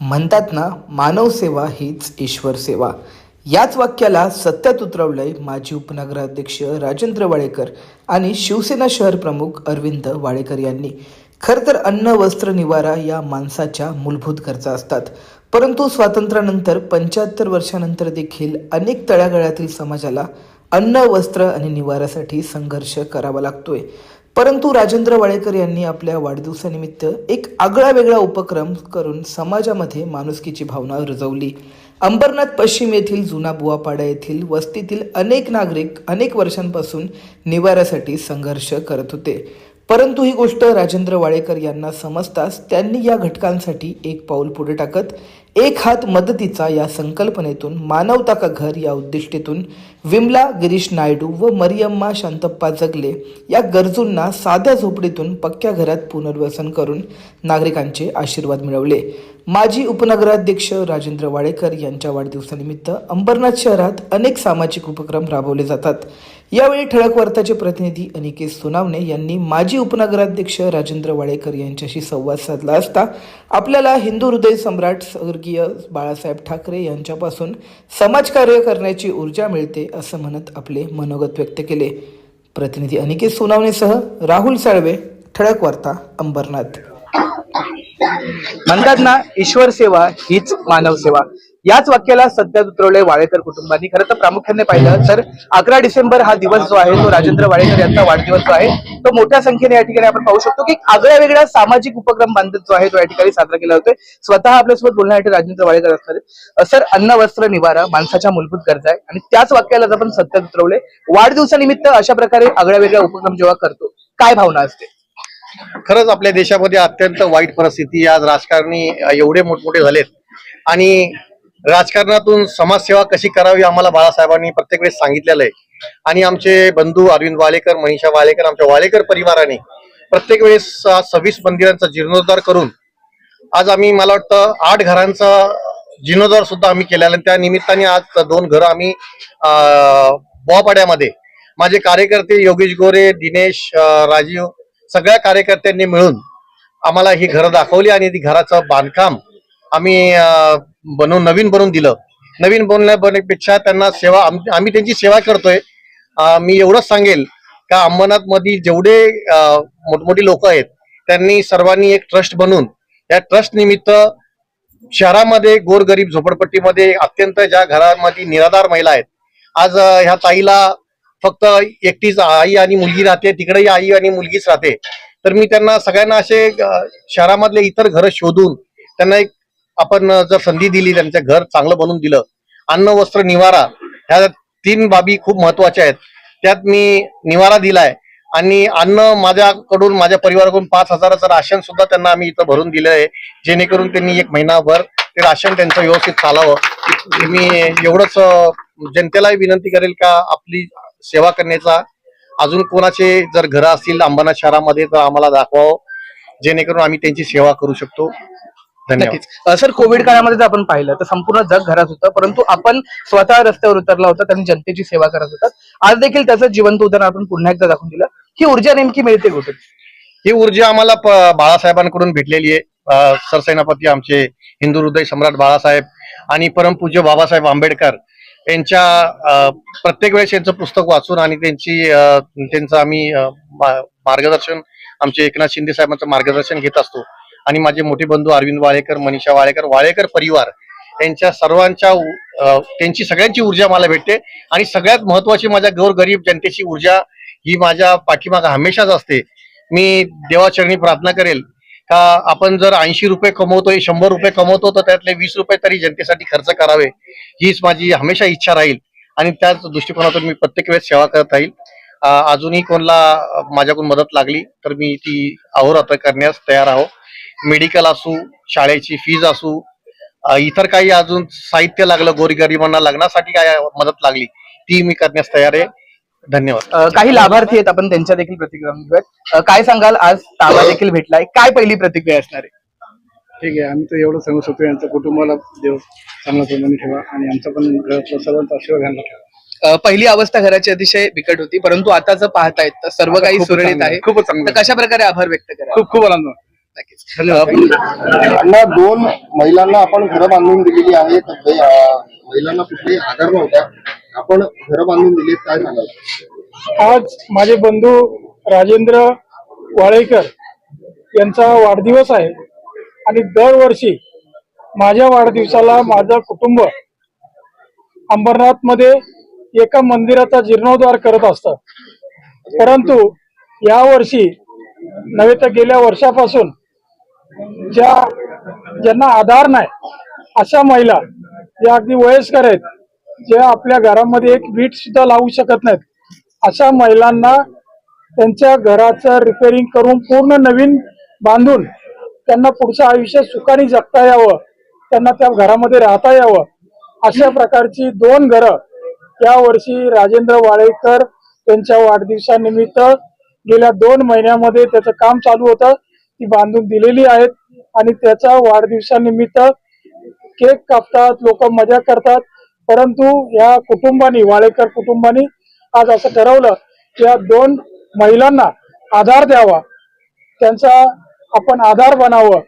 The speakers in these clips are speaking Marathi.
म्हणतात ना मानव सेवा हीच ईश्वर सेवा. याच वाक्याला सत्यात उतरवलंय माजी उपनगराध्यक्ष राजेंद्र वाडेकर आणि शिवसेना शहर प्रमुख अरविंद वाडेकर यांनी. खरं तर अन्न वस्त्र निवारा या माणसाच्या मूलभूत गरजा असतात. परंतु स्वातंत्र्यानंतर पंच्याहत्तर वर्षानंतर देखील अनेक तळागाळातील समाजाला अन्न वस्त्र आणि निवारासाठी संघर्ष करावा लागतोय. परंतु राजेंद्र वाडेकर यांनी आपल्या वाढदिवसानिमित्त एक आगळा वेगळा उपक्रम करून समाजामध्ये माणुसकीची भावना रुजवली. अंबरनाथ पश्चिम येथील जुना बुवापाडा येथील वस्तीतील अनेक नागरिक अनेक वर्षांपासून निवाऱ्यासाठी संघर्ष करत होते. परंतु ही गोष्ट राजेंद्र वाडेकर यांना समजताच त्यांनी या घटकांसाठी एक पाऊल पुढे टाकत एक हात मदतीचा या संकल्पनेतून मानवता का घर या उद्दिष्टेतून विमला गिरीश नायडू व मरियम्मा शांतप्पा जगले या गरजूंना साध्या झोपडीतून पक्क्या घरात पुनर्वसन करून नागरिकांचे आशीर्वाद मिळवले. माजी उपनगराध्यक्ष राजेंद्र वाडेकर यांच्या वाढदिवसानिमित्त अंबरनाथ शहरात अनेक सामाजिक उपक्रम राबवले जातात. यावेळी ठळक वार्ताचे प्रतिनिधी अनिकेत सोनावणे यांनी माजी उपनगराध्यक्ष राजेंद्र वाडेकर यांच्याशी संवाद साधला असता आपल्याला हिंदू हृदय सम्राट स्वर्गीय बाळासाहेब ठाकरे यांच्यापासून समाजकार्य करण्याची ऊर्जा मिळते असं म्हणत आपले मनोगत व्यक्त केले. प्रतिनिधी अनिकेत सोनावणेसह राहुल साळवे ठळक वार्ता अंबरनाथ. म्हणतात ना ईश्वर सेवा हीच मानव सेवा. याच वाक्याला सध्या उतरवलंय वाळेकर कुटुंबांनी. खरं तर प्रामुख्याने पाहिलं तर अकरा डिसेंबर हा दिवस जो आहे तो राजेंद्र वाडेकर यांचा वाढदिवस जो आहे तो मोठ्या संख्येने या ठिकाणी आपण पाहू शकतो की आगळ्या वेगळ्या सामाजिक उपक्रम बांधत जो आहे तो या ठिकाणी साजरा केला होतोय स्वतः आपल्यासोबत बोलण्यासाठी राजेंद्र वाडेकर असणार सर अन्न वस्त्र निवारा माणसाच्या मूलभूत गरजा आहे. आणि त्याच वाक्याला जर आपण सत्यात उतरवले वाढदिवसानिमित्त अशा प्रकारे आगळ्या वेगळ्या उपक्रम जेव्हा करतो काय भावना असते? खरंच आपल्या देशामध्ये अत्यंत वाईट परिस्थिती आज राजकारणी एवढे मोठमोठे झालेत. आणि राजकारणातून समाजसेवा कशी करावी आम्हाला बाळासाहेबांनी प्रत्येक वेळेस सांगितलेलं आहे. आणि आमचे बंधू अरविंद वालेकर मनीषा वालेकर आमच्या वालेकर परिवाराने प्रत्येक वेळेस सव्वीस मंदिरांचा जीर्णोद्धार करून आज आम्ही मला वाटतं आठ घरांचा जीर्णोद्धार सुद्धा आम्ही केलेला आणि त्या निमित्ताने आज दोन घरं आम्ही अं, बोवापाड्यामध्ये माझे कार्यकर्ते योगेश गोरे दिनेश राजीव सगळ्या कार्यकर्त्यांनी मिळून आम्हाला ही घरं दाखवली आणि ती घराचं बांधकाम आम्ही बनवून नवीन बनवून दिलं. नवीन बनवण्या बनण्यापेक्षा त्यांना सेवा आम्ही त्यांची सेवा करतोय. मी एवढंच सांगेल का अंबरनाथमध्ये जेवढे मोठमोठी लोक आहेत त्यांनी सर्वांनी एक ट्रस्ट बनवून या ट्रस्ट निमित्त शहरामध्ये गोरगरीब झोपडपट्टीमध्ये अत्यंत ज्या घरांमध्ये निराधार महिला आहेत आज ह्या ताईला फक्त एकटीच आई आणि मुलगी राहते तिकडेही आई आणि मुलगीच राहते. तर मी त्यांना सगळ्यांना असे शहरामधले इतर घरं शोधून त्यांना एक आपण जर संधी दिली त्यांचं घर चांगलं बनवून दिलं अन्न वस्त्र निवारा ह्या तीन बाबी खूप महत्त्वाच्या आहेत. त्यात मी निवारा दिलाय आणि अन्न माझ्याकडून माझ्या परिवाराकडून पाच हजाराचं राशन सुद्धा त्यांना आम्ही इथं भरून दिलं आहे. जेणेकरून त्यांनी एक महिनाभर ते राशन त्यांचं व्यवस्थित चालावं. मी एवढंच जनतेलाही विनंती करेल का आपली सेवा करण्याचा. अजून कोणाचे जर घरं असतील अंबाना शहरामध्ये तर आम्हाला दाखवावं. जेणेकरून आम्ही त्यांची सेवा करू शकतो. नक्कीच. सर कोविड काळामध्ये जर आपण पाहिलं तर संपूर्ण जग घरात होतं परंतु आपण स्वतः रस्त्यावर उतरला होता आणि जनतेची सेवा करत होतात आज देखील त्याचं जिवंत उदाहरण आपण पुन्हा एकदा दाखवून दिलं. ही ऊर्जा नेमकी मिळते कुठे? ही ऊर्जा आम्हाला बाळासाहेबांकडून भेटलेली आहे. सरसेनापती आमचे हिंदू हृदय सम्राट बाळासाहेब आणि परमपूज्य बाबासाहेब आंबेडकर यांच्या प्रत्येक वेळेस यांचं पुस्तक वाचून आणि त्यांची त्यांचं आम्ही मार्गदर्शन आमचे एकनाथ शिंदे साहेबांचं मार्गदर्शन घेत असतो. आणि माझे मोठे बंधू अरविंद वाळेकर मनीषा वाळेकर वाळेकर परिवार त्यांच्या सर्वांच्या त्यांची सगळ्यांची ऊर्जा मला भेटते. आणि सगळ्यात महत्वाची माझ्या गोरगरीब जनतेची ऊर्जा ही माझ्या पाठीमागे हमेशाच असते. मी देवाचरणी प्रार्थना करेल का आपण जर ऐंशी रुपये कमवतोय शंभर रुपये कमवतो तर त्यातले वीस रुपये तरी जनतेसाठी खर्च करावे. हीच माझी हमेशा इच्छा राहील. आणि त्याच दृष्टिकोनातून मी प्रत्येक वेळेस सेवा करत राहील. अजूनही कोणाला माझ्याकडून मदत लागली तर मी ती अहोरात्र करण्यास तयार आहो. मेडिकल असू शाळेची फीज असू इतर काही अजून साहित्य लागलं गोरगरिबांना लग्नासाठी काय मदत लागली ती मी करण्यास तयार आहे. धन्यवाद. काही लाभार्थी आहेत आपण त्यांच्या देखील प्रतिक्रिया घेऊयात. काय सांगाल? आज ताबा देखील भेटलाय. काय पहिली प्रतिक्रिया असणार आहे? ठीक आहे आम्ही तर एवढं सांगू शकतो यांच्या कुटुंबाला देव चांगल्या प्रमाणे ठेवा आणि आमचा पण घरातला सर्वांचा आशीर्वाद घ्यायला ठेवा. अ, पहिली अवस्था घराची अतिशय बिकट होती परंतु आता जर पाहतायत तर सर्व काही सुरळीत चांगलं आहे. खूपच चांगलं कशा प्रकारे आभार व्यक्त करा खूप खूप आनंद दोन महिलांना आपण घरं बांधून दिलेली आहेत. महिलांना कुठलेही आधार नव्हता आपण घरं बांधून दिलीत काय सांगाल? आज माझे बंधू राजेंद्र वाळेकर यांचा वाढदिवस आहे. आणि दरवर्षी माझ्या वाढदिवसाला माझं कुटुंब अंबरनाथमध्ये एका मंदिराचा जीर्णोद्धार करत असतं. परंतु या वर्षी नव्हे तर गेल्या वर्षापासून ज्या ज्यांना आधार नाही अशा महिला ज्या अगदी वयस्कर आहेत ज्या आपल्या घरामध्ये एक वीट सुद्धा लावू शकत नाहीत अशा महिलांना त्यांच्या घराचं रिपेरिंग करून पूर्ण नवीन बांधून त्यांना पुढचं आयुष्य सुखाने जगता यावं त्यांना त्या घरामध्ये राहता यावं अशा प्रकारची दोन घरं या वर्षी राजेंद्र वाळेकर त्यांच्या वाढदिवसानिमित्त गेल्या दोन महिन्यामध्ये त्याचं काम चालू होतं. ती बांधून दिलेली आहेत आणि त्याचा वाढदिवसानिमित्त केक कापतात लोक मजा करतात. परंतु या कुटुंबानी वाळेकर कुटुंबानी आज असं ठरवलं की या दोन महिलांना आधार द्यावा. त्यांचा आपण आधार बनावं.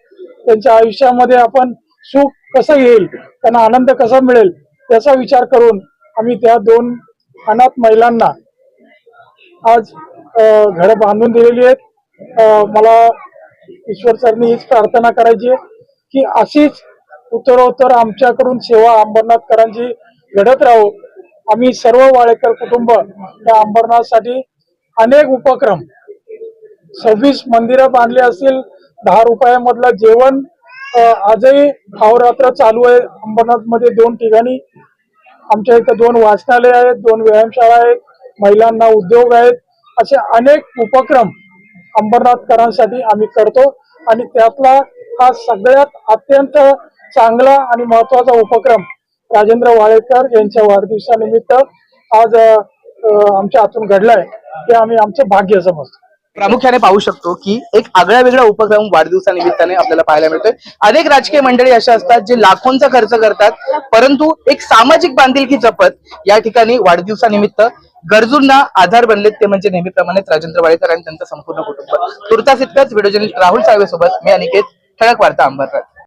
त्यांच्या आयुष्यामध्ये आपण सुख कसं येईल त्यांना आनंद कसा मिळेल याचा विचार करून आम्ही त्या दोन अनाथ महिलांना आज घर बांधून दिलेली आहेत. मला ईश्वर सरनी हीच प्रार्थना करायची की अशीच उत्तरोत्तर आमच्याकडून सेवा अंबरनाथकरांची घडत राहो. आम्ही सर्व वाळेकर कुटुंब या अंबरनाथसाठी अनेक उपक्रम सव्वीस मंदिरं बांधली असतील दहा रुपयामधलं जेवण आजही भावरात्र चालू आहे. अंबरनाथमध्ये दोन ठिकाणी आमच्या इथं दोन वाचनालय आहेत दोन व्यायामशाळा आहेत महिलांना उद्योग आहेत असे अनेक उपक्रम अंबरनाथकरांसाठी आम्ही करतो आणि त्यातला हा सगळ्यात अत्यंत चांगला आणि महत्त्वाचा उपक्रम राजेंद्र वाळेकर यांच्या वाढदिवसानिमित्त आज आमच्या हातून घडलाय. ते आम्ही आमचं भाग्य समजतो. प्रामुख्याने पाहू शकतो की एक आगळा वेगळा उपक्रम वाढदिवसानिमित्ताने आपल्याला पाहायला मिळतोय. अनेक राजकीय मंडळी अशा असतात जे लाखोंचा खर्च करतात परंतु एक सामाजिक बांधिलकी जपत या ठिकाणी वाढदिवसानिमित्त गरजूंना आधार बनलेत ते म्हणजे नेहमीप्रमाणेच राजेंद्र वाडेकर आणि त्यांचं संपूर्ण कुटुंब. तुर्तास इतकंच व्हिडिओ जर्नलिस्ट राहुल साळवे सोबत मी अनिकेत ठळक वार्ता अंबरराज